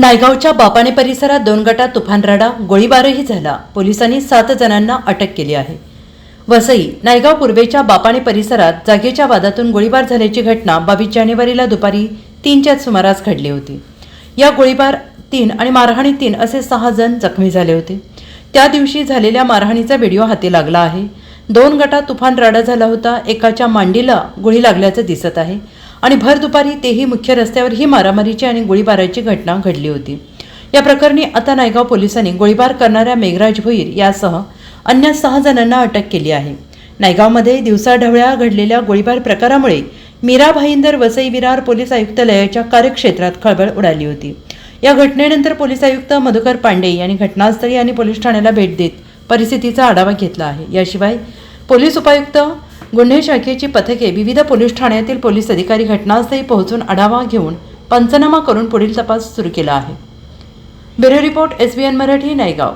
नायगावच्या बापाने परिसरात दोन गटात तुफान राडा गोळीबारही झाला. पोलिसांनी सात जणांना अटक केली आहे. वसई नायगाव पूर्वेच्या बापाणे परिसरात जागेच्या वादातून गोळीबार झाल्याची घटना बावीस जानेवारीला दुपारी तीनच्या सुमारास घडली होती. या गोळीबार तीन आणि मारहाणी तीन असे सहा जण जखमी झाले होते. त्या दिवशी झालेल्या मारहाणीचा व्हिडिओ हाती लागला आहे. दोन गटात तुफान राडा झाला होता. एकाच्या मांडीला गोळी लागल्याचं दिसत आहे. आणि भर दुपारी तेही मुख्य रस्त्यावर ही मारामारीची आणि गोळीबाराची घटना घडली होती. या प्रकरणी आता नायगाव पोलिसांनी गोळीबार करणाऱ्या मेघराज भोईर यासह अन्य सहा जणांना अटक केली आहे. नायगावमध्ये दिवसाढवळ्या घडलेल्या गोळीबार प्रकारामुळे मीरा भाईंदर वसई विरार पोलीस आयुक्तालयाच्या कार्यक्षेत्रात खळबळ उडाली होती. या घटनेनंतर पोलीस आयुक्त मधुकर पांडे यांनी घटनास्थळी आणि पोलीस ठाण्याला भेट देत परिस्थितीचा आढावा घेतला आहे. याशिवाय पोलीस उपायुक्त गुन्हे शाखेची पथके विविध पोलीस ठाण्यातील पोलीस अधिकारी घटनास्थळी पोहोचून आढावा घेऊन पंचनामा करून पुढील तपास सुरू केला आहे. Bureau report S B N Marathi Naigaon.